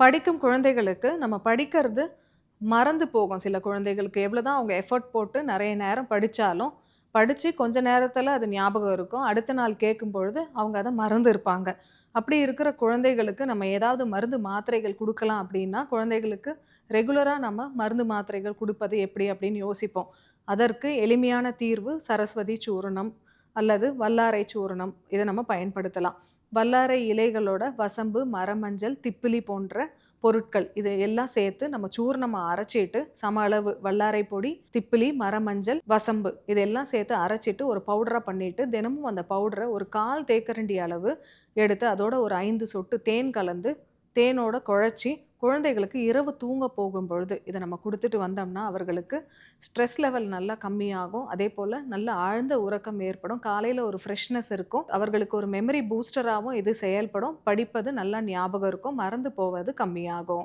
படிக்கும் குழந்தைகளுக்கு நம்ம படிக்கிறது மறந்து போகும். சில குழந்தைகளுக்கு எவ்வளோ தான் அவங்க எஃபர்ட் போட்டு நிறைய நேரம் படித்தாலும் படித்து கொஞ்ச நேரத்தில் அது ஞாபகம் இருக்கும். அடுத்த நாள் கேட்கும் பொழுது அவங்க அதை மறந்து இருப்பாங்க அப்படி இருக்கிற குழந்தைகளுக்கு நம்ம ஏதாவது மருந்து மாத்திரைகள் கொடுக்கலாம் அப்படின்னா குழந்தைகளுக்கு ரெகுலராக நம்ம மருந்து மாத்திரைகள் கொடுப்பது எப்படி அப்படின்னு யோசிப்போம். அதற்கு எளிமையான தீர்வு சரஸ்வதி சூரணம் அல்லது வல்லாரை சூரணம் இதை நம்ம பயன்படுத்தலாம். வல்லாரை இலைகளோட வசம்பு மரமஞ்சள் திப்பிலி போன்ற பொருட்கள் இது எல்லாம் சேர்த்து நம்ம சூர்ணமாக அரைச்சிட்டு சம அளவு வல்லாரை பொடி திப்பிலி மரமஞ்சள் வசம்பு இதெல்லாம் சேர்த்து அரைச்சிட்டு ஒரு பவுடராக பண்ணிட்டு தினமும் அந்த பவுடரை ஒரு கால் தேக்கரண்டி அளவு எடுத்து அதோட ஒரு ஐந்து சொட்டு தேன் கலந்து தேனோட குழச்சி குழந்தைகளுக்கு இரவு தூங்க போகும் பொழுது இதை நம்ம கொடுத்துட்டு வந்தோம்னா அவர்களுக்கு ஸ்ட்ரெஸ் லெவல் நல்லா கம்மியாகும். அதே போல் நல்ல ஆழ்ந்த உறக்கம் ஏற்படும். காலையில் ஒரு ஃப்ரெஷ்னஸ் இருக்கும். அவர்களுக்கு ஒரு மெமரி பூஸ்டராகவும் இது செயல்படும். படிப்பது நல்லா ஞாபகம் இருக்கும். மறந்து போவது கம்மியாகும்.